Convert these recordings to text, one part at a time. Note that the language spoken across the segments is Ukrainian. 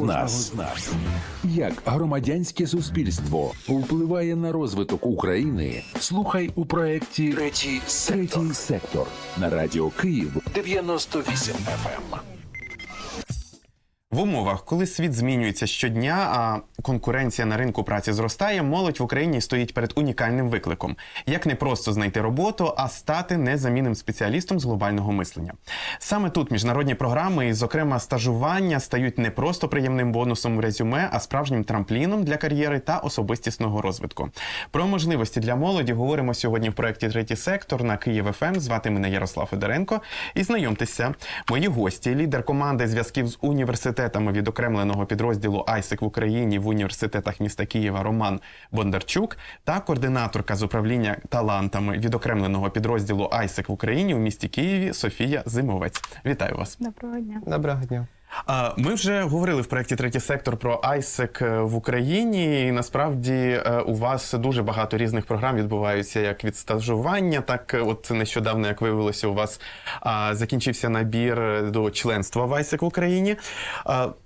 кожного з нас. Як громадянське суспільство впливає на розвиток України? Слухай у проєкті Третій сектор. Третій сектор на радіо Київ 98 FM. В умовах, коли світ змінюється щодня, а конкуренція на ринку праці зростає, молодь в Україні стоїть перед унікальним викликом: як не просто знайти роботу, а стати незамінним спеціалістом з глобального мислення. Саме тут міжнародні програми, зокрема, стажування, стають не просто приємним бонусом в резюме, а справжнім трампліном для кар'єри та особистісного розвитку. Про можливості для молоді говоримо сьогодні в проєкті Третій сектор на Київ ФМ. Звати мене Ярослав Федоренко. І знайомтеся, мої гості, лідер команди зв'язків з університетами відокремленого підрозділу ISEC в Україні в університетах міста Києва Роман Бондарчук та координаторка з управління талантами відокремленого підрозділу ISEC в Україні у місті Києві Софія Зимовець. Вітаю вас. Доброго дня. Доброго дня. Ми вже говорили в проєкті Третій сектор про ISEC е, в Україні. І насправді е, у вас дуже багато різних програм відбуваються як від стажування, так е, от нещодавно, як виявилося, у вас закінчився набір до членства в ISEC в Україні.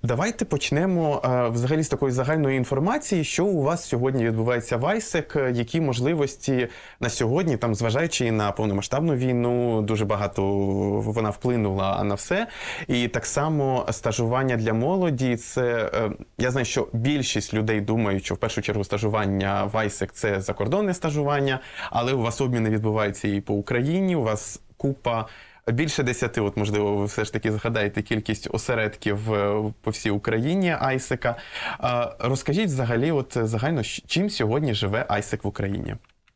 Давайте почнемо взагалі з такої загальної інформації, що у вас сьогодні відбувається в ISEC, які можливості на сьогодні, там, зважаючи на повномасштабну війну, дуже багато вона вплинула на все. І так само стажування для молоді. Це е, я знаю, що більшість людей думають, що в першу чергу стажування в ISEC – це закордонне стажування, але у вас обміни відбуваються і по Україні. У вас купа. Більше десяти, от можливо, ви все ж таки згадаєте кількість осередків е, по всій Україні Айсека. Е, Розкажіть взагалі, от загально, чим сьогодні живе Айсек в Україні?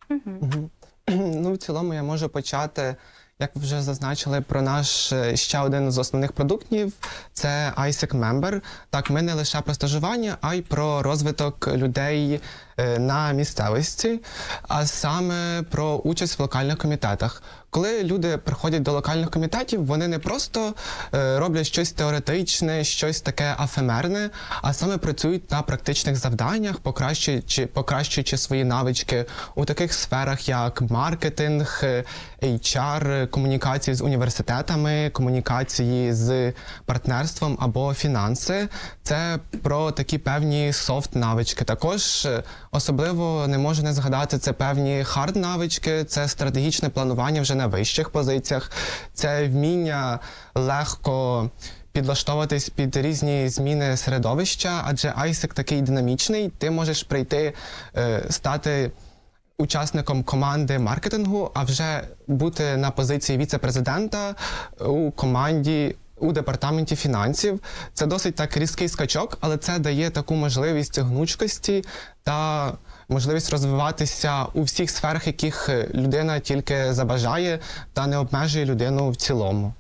Ну, в цілому я можу почати, як ви вже зазначили, про наш е, ще один з основних продуктів це ISEC Member. Так, ми не лише про стажування, а й про розвиток людей е, на місцевості, а саме про участь в локальних комітетах. Коли люди приходять до локальних комітетів, вони не просто е, роблять щось теоретичне, щось таке афемерне, а саме працюють на практичних завданнях, покращуючи, покращуючи свої навички у таких сферах, як маркетинг, HR, комунікації з університетами, комунікації з партнерством або фінанси. Це про такі певні софт навички. Також е, особливо не можу не згадати це певні хард навички, це стратегічне планування вже на вищих позиціях, це вміння легко. Підлаштовуватись під різні зміни середовища, адже ISEC такий динамічний. Ти можеш прийти, е, стати учасником команди маркетингу, а вже бути на позиції віце-президента у команді. У департаменті фінансів це досить так різкий скачок, але це дає таку можливість гнучкості та можливість розвиватися у всіх сферах, яких людина тільки забажає, та не обмежує людину в цілому.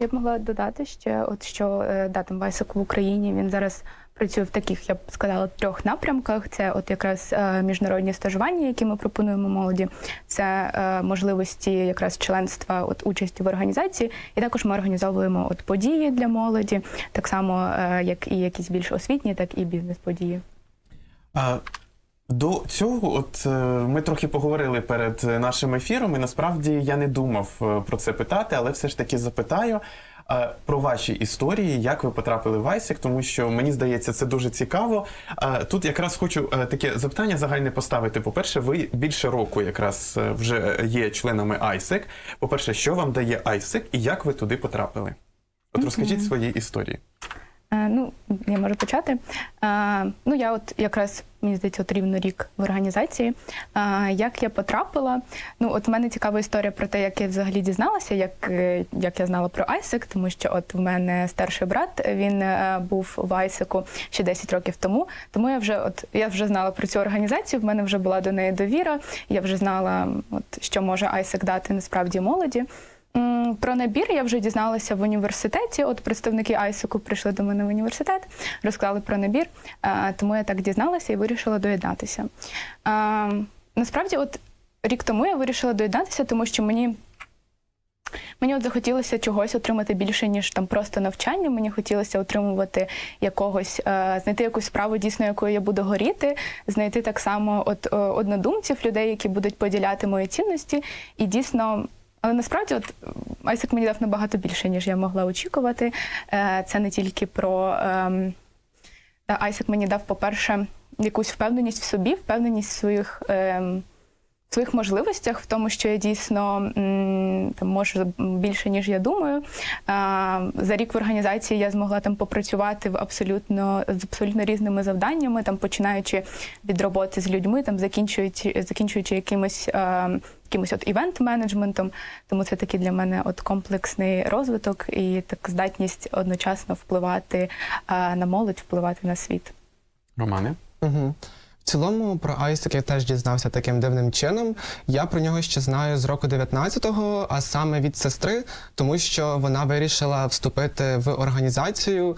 Я б могла додати ще, от що е, датам Вайсик в Україні він зараз працює в таких, я б сказала, трьох напрямках. Це от якраз е, міжнародні стажування, які ми пропонуємо молоді, це е, можливості якраз членства, от участі в організації, і також ми організовуємо от події для молоді, так само е, як і якісь більш освітні, так і бізнес-події. А, До цього, от ми трохи поговорили перед нашим ефіром, і насправді я не думав про це питати, але все ж таки запитаю про ваші історії, як ви потрапили в Айсік, тому що мені здається, це дуже цікаво. Е, Тут якраз хочу е, таке запитання загальне поставити. По-перше, ви більше року якраз е, вже є членами ISEC. По-перше, що вам дає ISEC і як ви туди потрапили? От розкажіть свої історії. Е, Ну, я можу почати. Е, Ну, я от якраз мені здається, от рівно рік в організації. Е, Як я потрапила? Ну, от в мене цікава історія про те, як я взагалі дізналася, як, як я знала про Айсек, тому що от в мене старший брат він був в Айсеку ще 10 років тому. Тому я вже от я вже знала про цю організацію. В мене вже була до неї довіра. Я вже знала, от що може Айсек дати насправді молоді. Про набір я вже дізналася в університеті. От представники Айсеку прийшли до мене в університет, розклали про набір, е, тому я так дізналася і вирішила доєднатися. Е, Насправді, от рік тому я вирішила доєднатися, тому що мені. Мені от захотілося чогось отримати більше, ніж там просто навчання. Мені хотілося отримувати якогось, е, знайти якусь справу, дійсно, якою я буду горіти, знайти так само от однодумців, людей, які будуть поділяти мої цінності, і дійсно Але насправді, от Айсек мені дав набагато більше, ніж я могла очікувати. Е, Це не тільки про ем, Айсек мені дав, по-перше, якусь впевненість в собі, впевненість в своїх, ем, своїх можливостях, в тому, що я дійсно там, можу більше, ніж я думаю. За рік в організації я змогла там попрацювати в абсолютно з абсолютно різними завданнями, там починаючи від роботи з людьми, там закінчуючи, закінчуючи якимось. Якимось от івент-менеджментом, тому це такий для мене от комплексний розвиток і так здатність одночасно впливати на молодь, впливати на світ. Романе? Угу. В цілому про Айсек я теж дізнався таким дивним чином. Я про нього ще знаю з року 19-го, а саме від сестри, тому що вона вирішила вступити в організацію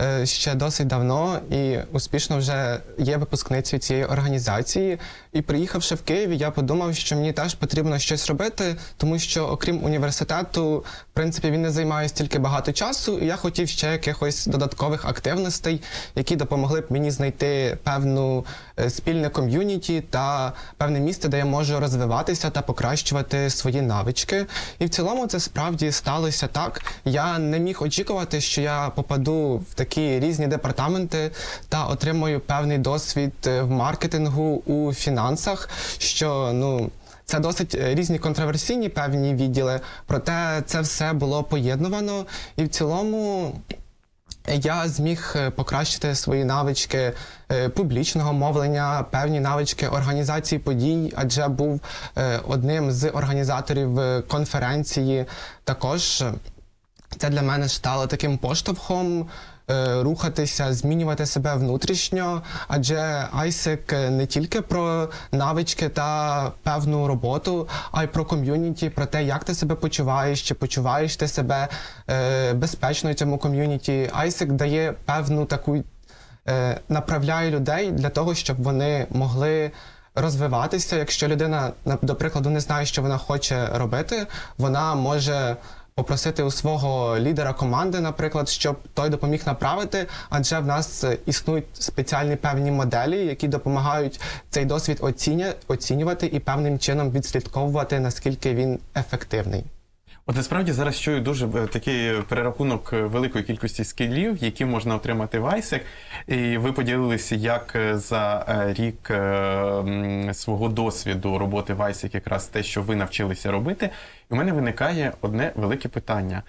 е, ще досить давно і успішно вже є випускницею цієї організації. І приїхавши в Київ, я подумав, що мені теж потрібно щось робити, тому що окрім університету, в принципі, він не займає стільки багато часу, і я хотів ще якихось додаткових активностей, які допомогли б мені знайти певну е, спільне ком'юніті та певне місце, де я можу розвиватися та покращувати свої навички. І в цілому це справді сталося так. Я не міг очікувати, що я попаду в такі різні департаменти та отримую певний досвід е, в маркетингу у фінансах, що ну. Це досить е, різні контроверсійні певні відділи, проте це все було поєднувано, і в цілому я зміг е, покращити свої навички е, публічного мовлення, певні навички організації подій, адже був е, одним з організаторів конференції. Також це для мене стало таким поштовхом. Е, Рухатися, змінювати себе внутрішньо, адже ISEC не тільки про навички та певну роботу, а й про ком'юніті, про те, як ти себе почуваєш, чи почуваєш ти себе е, безпечно в цьому ком'юніті. ISEC дає певну таку е, направляє людей для того, щоб вони могли розвиватися. Якщо людина, на- до прикладу, не знає, що вона хоче робити, вона може. Попросити у свого лідера команди, наприклад, щоб той допоміг направити, адже в нас е, існують спеціальні певні моделі, які допомагають цей досвід оцінювати і певним чином відслідковувати, наскільки він ефективний. От насправді зараз чую дуже е, такий перерахунок е, великої кількості скілів, які можна отримати в ISEC. І ви поділилися, як е, за е, рік е, свого досвіду роботи в ISEC якраз те, що ви навчилися робити. І у мене виникає одне велике питання.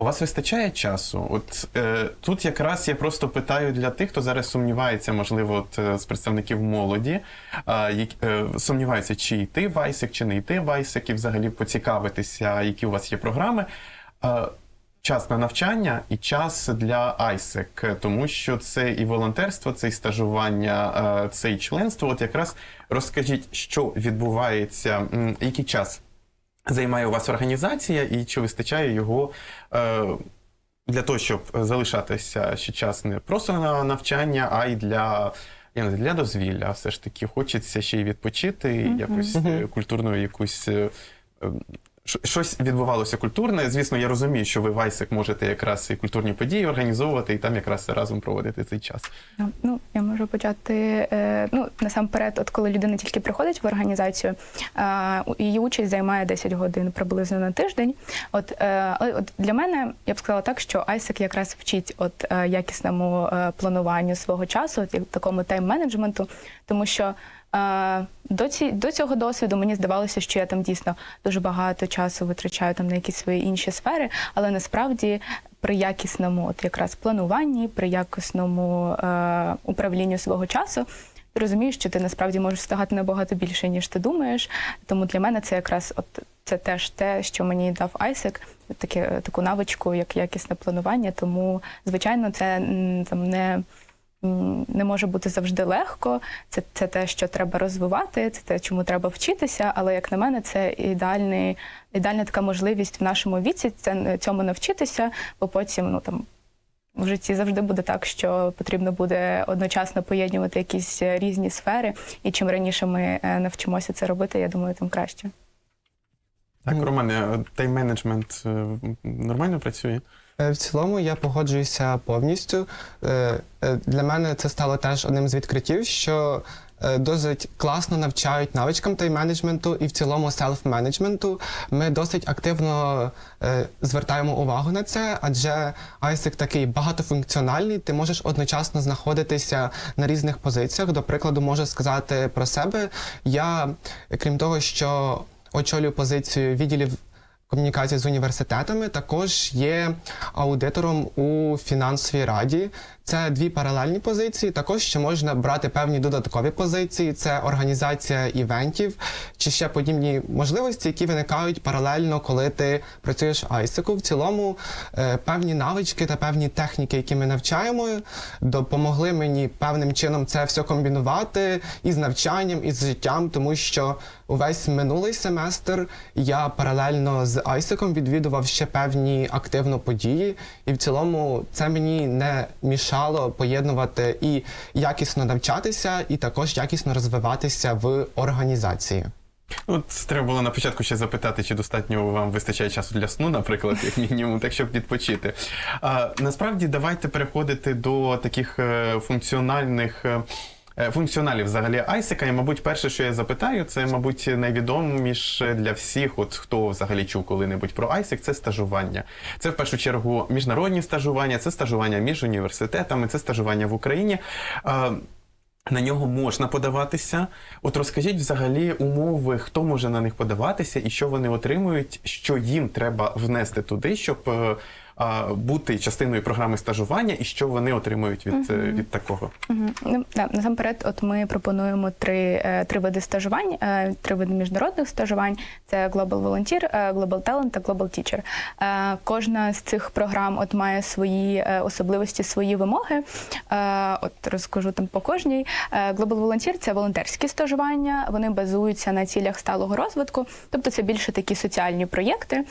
У вас вистачає часу? От е, тут якраз я просто питаю для тих, хто зараз сумнівається, можливо, от, е, з представників молоді, е, е, сумніваються, чи йти в ISEC, чи не йти в ISEC, і взагалі поцікавитися, які у вас є програми. Е, час на навчання і час для ISEC, тому що це і волонтерство, це і стажування, е, це і членство. От якраз розкажіть, що відбувається, який час займає у вас організація, і чи вистачає його е, для того, щоб залишатися ще час не просто на навчання, а й для. Я не для дозвілля, все ж таки хочеться ще й відпочити, і якось е, культурну якусь. Щось відбувалося культурне. Звісно, я розумію, що ви в ISEC можете якраз і культурні події організовувати, і там якраз разом проводити цей час. Ну, я можу почати. е, Ну, насамперед, от коли людина тільки приходить в організацію, її участь займає 10 годин приблизно на тиждень. От, е, от для мене я б сказала так, що ISEC якраз вчить от е, якісному плануванню свого часу, от, такому тайм-менеджменту, тому що. До, ці, до цього досвіду мені здавалося, що я там дійсно дуже багато часу витрачаю там на якісь свої інші сфери, але насправді при якісному от якраз плануванні, при якісному е, управлінню свого часу. Ти розумієш, що ти насправді можеш встигати набагато більше, ніж ти думаєш. Тому для мене це якраз от це теж те, що мені дав ISEC, таке таку навичку, як якісне планування. Тому, звичайно, це там не. Не може бути завжди легко, це, це те, що треба розвивати, це те, чому треба вчитися. Але як на мене, це ідеальний, ідеальна така можливість в нашому віці це цьому навчитися, бо потім ну там в житті завжди буде так, що потрібно буде одночасно поєднувати якісь е, різні сфери, і чим раніше ми е, навчимося це робити, я думаю, тим краще. Так, Романе, тайм-менеджмент е, нормально працює? Е, В цілому я погоджуюся повністю. Е, е, Для мене це стало теж одним з відкриттів, що досить класно навчають навичкам тайм-менеджменту і в цілому селф-менеджменту. Ми досить активно звертаємо увагу на це, адже ISEC такий багатофункціональний. Ти можеш одночасно знаходитися на різних позиціях. До прикладу, можу сказати про себе. Я, крім того, що очолюю позицію відділів комунікації з університетами, також є аудитором у фінансовій раді. Це дві паралельні позиції. Також ще можна брати певні додаткові позиції. Це організація івентів чи ще подібні можливості, які виникають паралельно, коли ти працюєш в ISEC. В цілому е, певні навички та певні техніки, які ми навчаємо, допомогли мені певним чином це все комбінувати із навчанням, і з життям, тому що увесь минулий семестр я паралельно з ISEC відвідував ще певні активно події, і в цілому це мені не мішало поєднувати і якісно навчатися, і також якісно розвиватися в організації. От треба було на початку ще запитати, чи достатньо вам вистачає часу для сну, наприклад, як мінімум, так щоб відпочити. А, насправді, давайте переходити до таких е, функціональних. Е, Функціоналів взагалі Айсека, і, мабуть, перше, що я запитаю, це, мабуть, найвідоміше для всіх, от хто взагалі чув коли-небудь про Айсек, це стажування. Це в першу чергу міжнародні стажування, це стажування між університетами, це стажування в Україні. На нього можна подаватися. От розкажіть взагалі умови, хто може на них подаватися і що вони отримують, що їм треба внести туди, щоб е, бути частиною програми стажування, і що вони отримують від, е, від такого. Мгм. Ну, да, насамперед, от ми пропонуємо три, е, три види стажувань, е, три види міжнародних стажувань: це Global Volunteer, Global Talent та Global Teacher. Кожна з цих програм от має свої особливості, свої вимоги. От розкажу там по кожній. Global Volunteer – це волонтерські стажування. Вони базуються на цілях сталого розвитку, тобто це більше такі соціальні проєкти.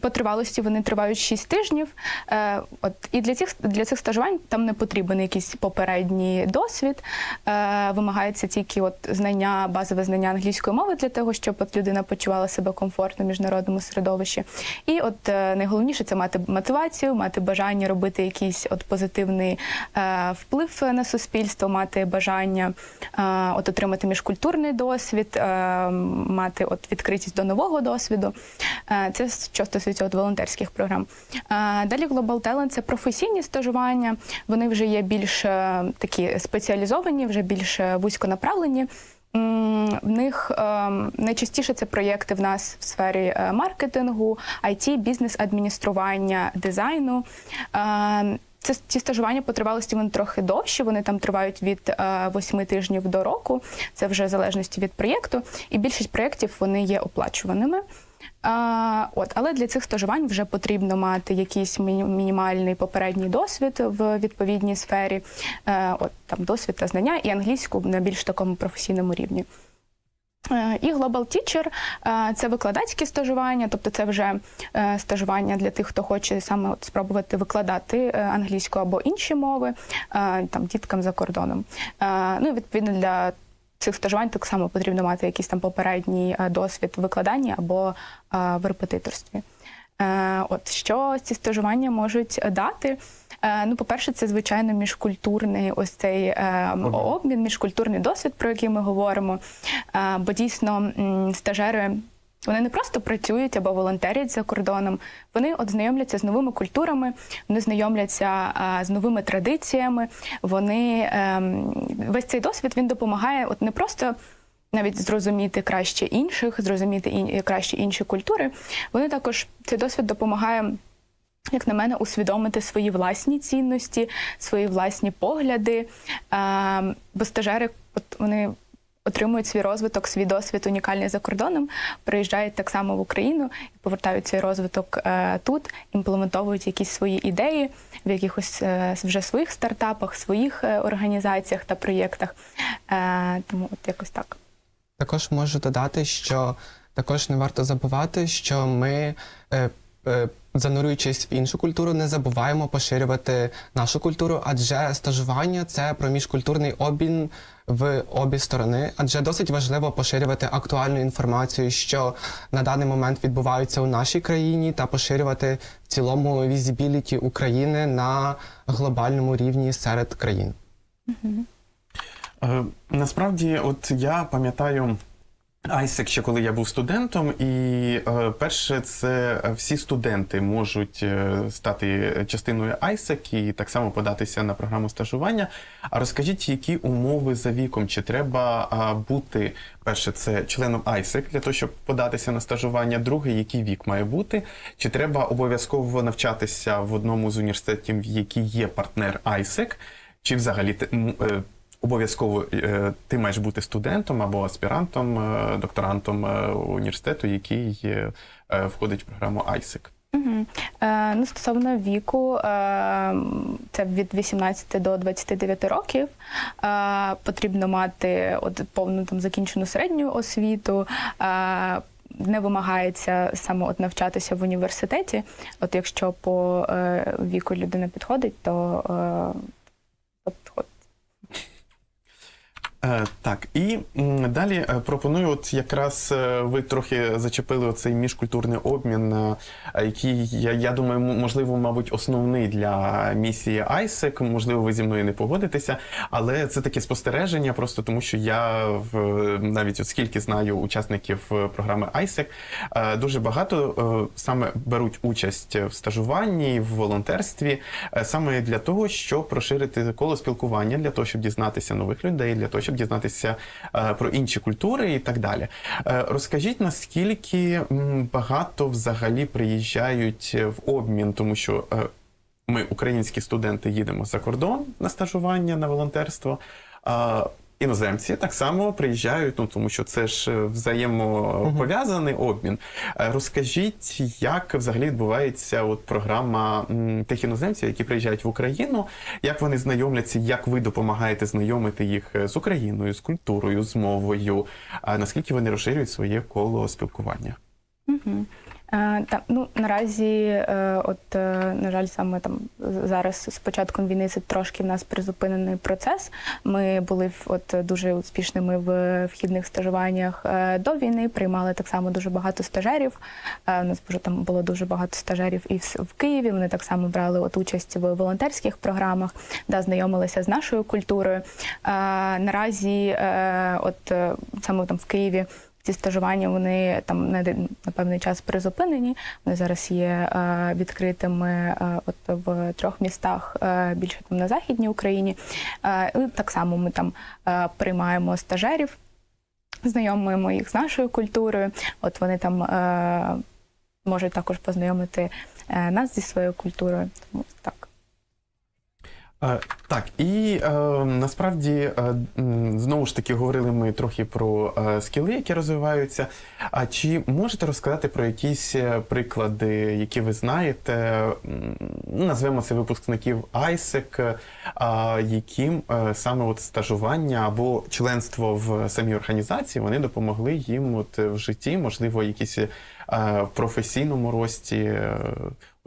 По тривалості вони тривають 6 тижнів. Е, от, і для цих, для цих стажувань там не потрібен якийсь попередній досвід. Е, вимагається тільки от знання, базове знання англійської мови для того, щоб от людина почувала себе комфортно в міжнародному середовищі. І от е, найголовніше це мати мотивацію, мати бажання робити якийсь от позитивний е, вплив на суспільство, мати бажання е, от отримати міжкультурний досвід, е, мати от відкритість до нового досвіду. Е, Це що стосується от волонтерських програм. Далі Global Talent – це професійні стажування. Вони вже є більш е, такі спеціалізовані, вже більш е, вузьконаправлені. В них е, найчастіше це проєкти в нас в сфері маркетингу, IT, бізнес-адміністрування, дизайну. Це ці стажування по тривалості вони трохи довші. Вони там тривають від е, 8 тижнів до року. Це вже в залежності від проєкту. І більшість проєктів вони є оплачуваними. А, от, але для цих стажувань вже потрібно мати якийсь міні- мінімальний попередній досвід в відповідній сфері, е, от там досвід та знання, і англійську на більш такому професійному рівні. Е, І Global Teacher е, – це викладацькі стажування, тобто це вже стажування для тих, хто хоче саме от спробувати викладати англійську або інші мови там діткам за кордоном. Ну і відповідно для цих стажувань так само потрібно мати якийсь там попередній е, досвід в викладанні або е, в репетиторстві. Е, От що ці стажування можуть дати? Ну, по-перше, це звичайно міжкультурний ось цей обмін, міжкультурний досвід, про який ми говоримо. Бо дійсно стажери. Вони не просто працюють або волонтерять за кордоном, вони от знайомляться з новими культурами, вони знайомляться а, з новими традиціями. Вони ем, весь цей досвід він допомагає от не просто навіть зрозуміти краще інших, зрозуміти ін, краще інші культури. Вони також цей досвід допомагає. Як на мене, усвідомити свої власні цінності, свої власні погляди. Е, бо стажери, от вони отримують свій розвиток, свій досвід унікальний за кордоном, приїжджають так само в Україну і повертають цей розвиток е, тут, імплементовують якісь свої ідеї в якихось е, вже своїх стартапах, своїх е, організаціях та проєктах. Тому от якось так. Також можу додати, що також не варто забувати, що ми, занурюючись в іншу культуру, не забуваємо поширювати нашу культуру, адже стажування це про міжкультурний обмін в обі сторони, адже досить важливо поширювати актуальну інформацію, що на даний момент відбувається у нашій країні, та поширювати в цілому візібіліті України на глобальному рівні серед країн. Е, Насправді, от я пам'ятаю. Айсек ще коли я був студентом, і е, перше, це е, всі студенти можуть е, стати частиною Айсек і так само податися на програму стажування. А розкажіть, які умови за віком? Чи треба бути перше, це членом Айсек для того, щоб податися на стажування? Друге, який вік має бути? Чи треба обов'язково навчатися в одному з університетів, який є партнер Айсек? Чи взагалі е, обов'язково е, ти маєш бути студентом або аспірантом, е, докторантом е, університету, який входить в програму ISEC? Угу. Е, ну, стосовно віку, е, це від 18 до 29 років. Е, потрібно мати от, повну там, закінчену середню освіту. Е, не вимагається саме от навчатися в університеті. От якщо по е, віку людина підходить, то, е, то підходить. Е, так, і далі е, пропоную, от якраз е, ви трохи зачепили оцей міжкультурний обмін, е, який я, я думаю, можливо, мабуть, основний для місії ISEC. Можливо, ви зі мною не погодитеся, але це таке спостереження, просто тому що я в навіть от скільки знаю учасників програми ISEC, дуже багато саме беруть участь в стажуванні, в волонтерстві, саме для того, щоб розширити коло спілкування, для того, щоб дізнатися нових людей, для того, щоб дізнатися е, про інші культури і так далі. Е, Розкажіть, наскільки багато взагалі приїжджають е, в обмін, тому що. Ми, українські студенти, їдемо за кордон на стажування, на волонтерство. Іноземці так само приїжджають, ну тому що це ж е, взаємопов'язаний обмін. Е, Розкажіть, як взагалі відбувається от програма тих іноземців, які приїжджають в Україну, як вони знайомляться, як ви допомагаєте знайомити їх е, з Україною, з культурою, з мовою, а наскільки вони розширюють своє коло спілкування? Угу. Е, та, ну, наразі, е, от, е, на жаль, саме там зараз з початком війни це трошки в нас призупинений процес. Ми були от, дуже успішними в вхідних стажуваннях до війни, приймали так само дуже багато стажерів. У нас вже там було дуже багато стажерів і в, Києві. Вони так само брали от, участь в волонтерських програмах, да, знайомилися з нашою культурою. Наразі, от саме там в Києві. Ці стажування вони там на, на певний час призупинені. Вони зараз є е, відкритими е, от в трьох містах е, більше там на західній Україні. І так само ми там приймаємо стажерів, знайомимо їх з нашою культурою. От вони там можуть також познайомити нас зі своєю культурою. Тому так. Е, Так, і е, насправді е, знову ж таки говорили ми трохи про е, скіли, які розвиваються. А чи можете розказати про якісь е, приклади, які ви знаєте? Назвемо це випускників ISEC, е, яким е, саме от стажування або членство в самій організації вони допомогли їм от в житті, можливо, якісь е, в професійному рості. е,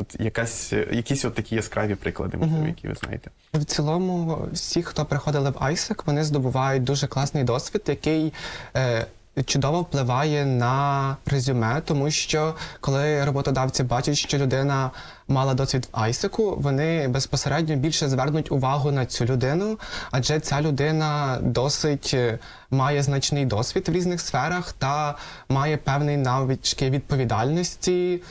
От якась, якісь от такі яскраві приклади, можливо, які ви знаєте. В цілому, всі, хто приходили в ISEC, вони здобувають дуже класний досвід, який е, чудово впливає на резюме, тому що коли роботодавці бачать, що людина мала досвід в ISEC, вони безпосередньо більше звернуть увагу на цю людину, адже ця людина досить е, має значний досвід в різних сферах та має певний навички відповідальності.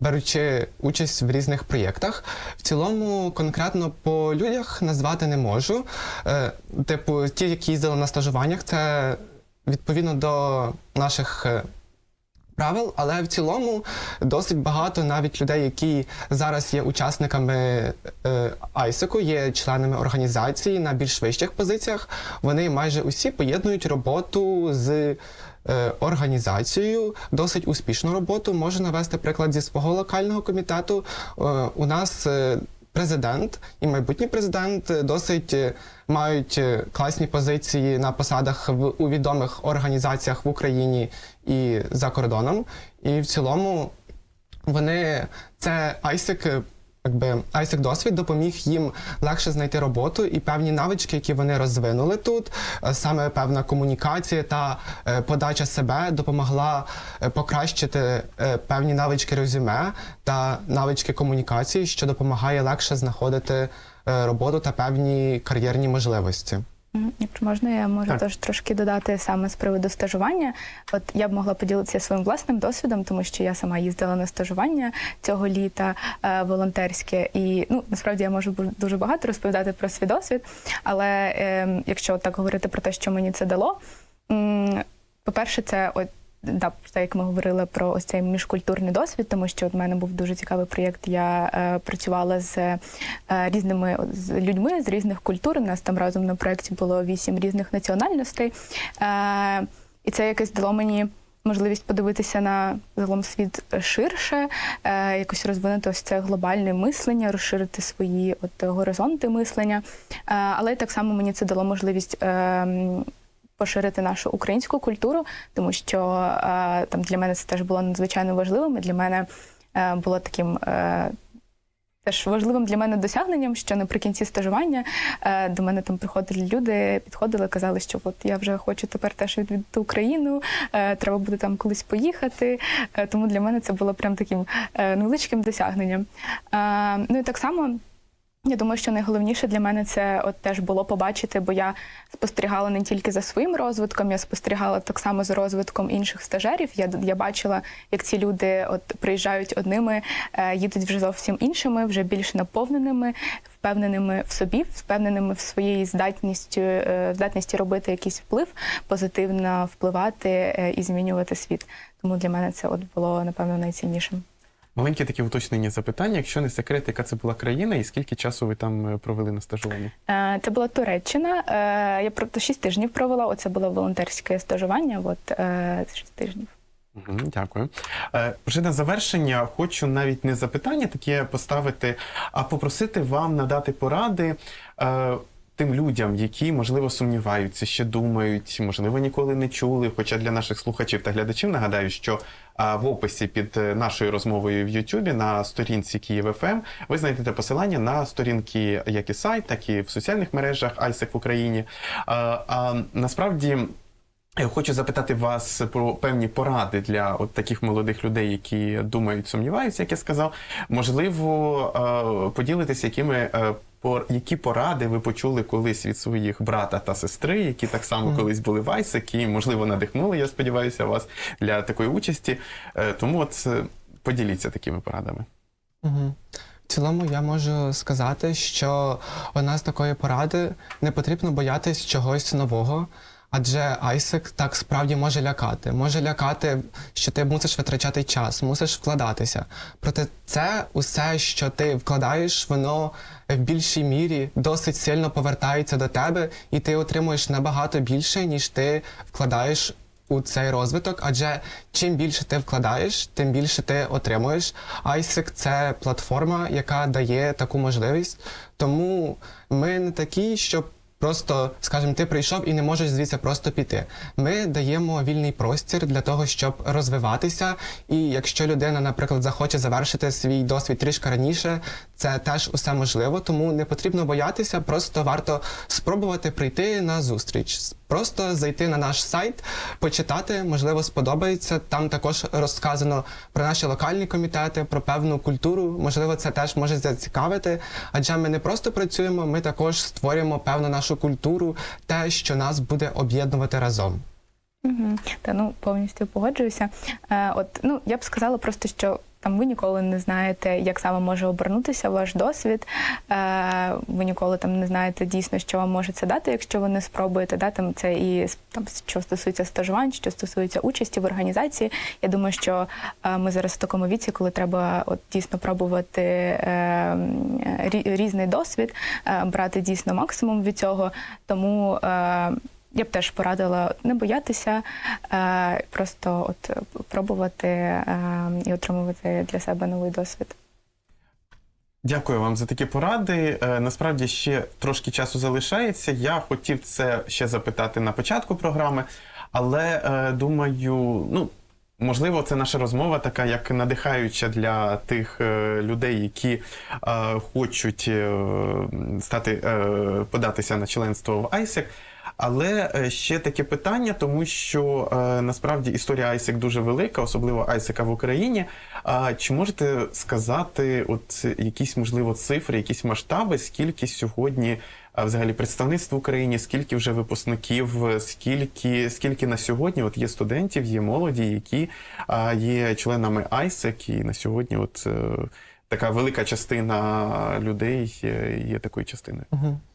Е, беручи участь в різних проєктах. В цілому, конкретно по людях назвати не можу. Е, типу, ті, які їздили на стажуваннях, це відповідно до наших. Правил, але в цілому досить багато навіть людей, які зараз є учасниками е, ISEC, є членами організації на більш вищих позиціях. Вони майже усі поєднують роботу з е, організацією, досить успішну роботу. Можу навести приклад зі свого локального комітету. Е, у нас президент і майбутній президент досить е, мають е, класні позиції на посадах в у відомих організаціях в Україні і за кордоном. І в цілому вони це ISEC, е, якби ISEC досвід допоміг їм легше знайти роботу і певні навички, які вони розвинули тут, е, саме певна комунікація та е, подача себе допомогла е, покращити певні навички резюме та навички комунікації, що допомагає легше знаходити роботу та певні кар'єрні можливості. Якщо можна, я можу Так. теж трошки додати саме з приводу стажування. От я б могла поділитися своїм власним досвідом, тому що я сама їздила на стажування цього літа е, волонтерське, і ну насправді я можу дуже багато розповідати про свій досвід. Але е, якщо так говорити про те, що мені це дало, м, по-перше, це от. Да, так як ми говорили про ось цей міжкультурний досвід, тому що в мене був дуже цікавий проєкт. Я е, працювала з е, різними з людьми з різних культур. У нас там разом на проєкті було вісім різних національностей. Е, і це якось дало мені можливість подивитися на загалом світ ширше, е, якось розвинути ось це глобальне мислення, розширити свої от горизонти мислення. Е, але так само мені це дало можливість. Е, Поширити нашу українську культуру, тому що е, там для мене це теж було надзвичайно важливим. І для мене е, було таким е, теж важливим для мене досягненням, що наприкінці стажування до мене там приходили люди, підходили, казали, що от я вже хочу тепер теж відвідати Україну, треба буде там колись поїхати. Тому для мене це було прям таким невеличким досягненням. Ну і так само. Я думаю, що найголовніше для мене це от теж було побачити, бо я спостерігала не тільки за своїм розвитком, я спостерігала так само за розвитком інших стажерів. Я, я бачила, як ці люди от приїжджають одними, е, їдуть вже зовсім іншими, вже більш наповненими, впевненими в собі, впевненими в своїй здатністю, е, здатності робити якийсь вплив, позитивно впливати е, і змінювати світ. Тому для мене це от було напевно найціннішим. Маленьке таке уточнення запитання. Якщо не секрет, яка це була країна і скільки часу ви там е, провели на стажуванні? Е, Це була Туреччина. Е, Я про 6 тижнів провела. Оце було волонтерське стажування. От 6 тижнів. Дякую. Е, Вже на завершення хочу навіть не запитання таке поставити, а попросити вам надати поради. е, Тим людям, які можливо сумніваються, ще думають, можливо, ніколи не чули. Хоча для наших слухачів та глядачів нагадаю, що в описі під е, нашою розмовою в Ютубі на сторінці Київ ФМ ви знайдете посилання на сторінки як і сайт, так і в соціальних мережах ISEC в Україні. А, а насправді. Хочу запитати вас про певні поради для от таких молодих людей, які думають, сумніваються, як я сказав. Можливо, поділитися, якими е, які поради ви почули колись від своїх брата та сестри, які так само колись були в які, можливо, надихнули, я сподіваюся, вас для такої участі. Е, Тому от е, поділіться такими порадами. Угу. В цілому я можу сказати, що у нас такої поради не потрібно боятись чогось нового. Адже ISEC так справді може лякати. Може лякати, що ти мусиш витрачати час, мусиш вкладатися. Проте це усе, що ти вкладаєш, воно в більшій мірі досить сильно повертається до тебе, і ти отримуєш набагато більше, ніж ти вкладаєш у цей розвиток, адже чим більше ти вкладаєш, тим більше ти отримуєш. ISEC – це платформа, яка дає таку можливість. Тому ми не такі, щоб просто, скажімо, ти прийшов і не можеш звідси просто піти. Ми даємо вільний простір для того, щоб розвиватися. І якщо людина, наприклад, захоче завершити свій досвід трішки раніше, це теж усе можливо. Тому не потрібно боятися, просто варто спробувати прийти на зустріч. Просто зайти на наш сайт, почитати, можливо, сподобається. Там також розказано про наші локальні комітети, про певну культуру. Можливо, це теж може зацікавити. Адже ми не просто працюємо, ми також створюємо певну нашу культуру, те, що нас буде об'єднувати разом. Угу. Та ну повністю погоджуюся. Е, от ну я б сказала просто, що там ви ніколи не знаєте, як саме може обернутися ваш досвід. Е, ви ніколи там не знаєте дійсно, що вам може це дати, якщо ви не спробуєте. Да? Там це і там що стосується стажувань, що стосується участі в організації. Я думаю, що е, ми зараз в такому віці, коли треба от дійсно пробувати е, різний досвід, брати дійсно максимум від цього. Тому я б теж порадила не боятися, е, просто от пробувати е, і отримувати для себе новий досвід. Дякую вам за такі поради. Е, Насправді ще трошки часу залишається. Я хотів це ще запитати на початку програми, але думаю, ну. Можливо, це наша розмова така, як надихаюча для тих людей, які хочуть стати податися на членство в ISEC. Але е, ще таке питання, тому що е, насправді історія ISEC дуже велика, особливо ISEC в Україні. А чи можете сказати, от якісь можливо цифри, якісь масштаби, скільки сьогодні взагалі представництв в Україні, скільки вже випускників, е, скільки, скільки на сьогодні от є студентів, є молоді, які є членами ISEC, і на сьогодні от е, така велика частина людей е, є такою частиною. В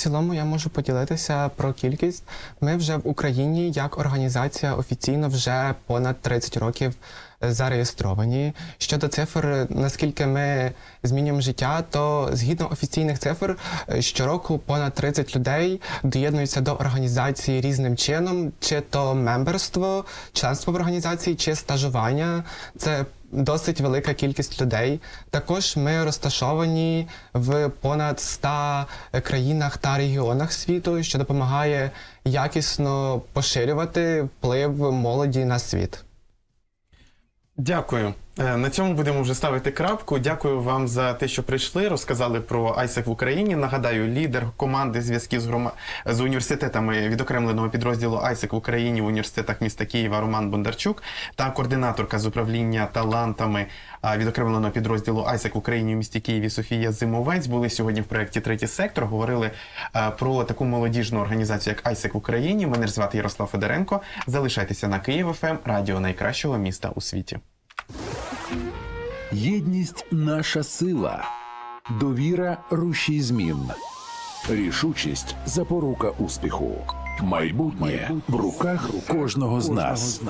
цілому я можу поділитися про кількість. Ми вже в Україні як організація офіційно вже понад 30 років зареєстровані. Щодо цифр, наскільки ми змінюємо життя, то згідно офіційних цифр, е, щороку понад 30 людей доєднуються до організації різним чином, чи то мемберство, членство в організації, чи стажування. Це досить велика кількість людей. Також ми розташовані в понад 100 країнах та регіонах світу, що допомагає якісно поширювати вплив молоді на світ. Дякую. Е, На цьому будемо вже ставити крапку. Дякую вам за те, що прийшли, розказали про ISEC в Україні. Нагадаю, лідер команди зв'язків з грома... з університетами відокремленого підрозділу ISEC в Україні в університетах міста Києва Роман Бондарчук та координаторка з управління талантами відокремленого підрозділу ISEC в Україні в місті Києві Софія Зимовець були сьогодні в проєкті Третій сектор. Говорили про таку молодіжну організацію, як ISEC в Україні. Мене ж звати Ярослав Федоренко. Залишайтеся на Київ ФМ, радіо найкращого міста у світі. Єдність наша сила, довіра рушій змін, рішучість запорука успіху. Майбутнє в руках кожного з нас.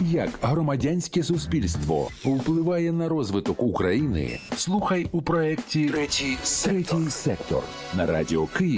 Як громадянське суспільство впливає на розвиток України? Слухай у проєкті Третій сектор на радіо Київ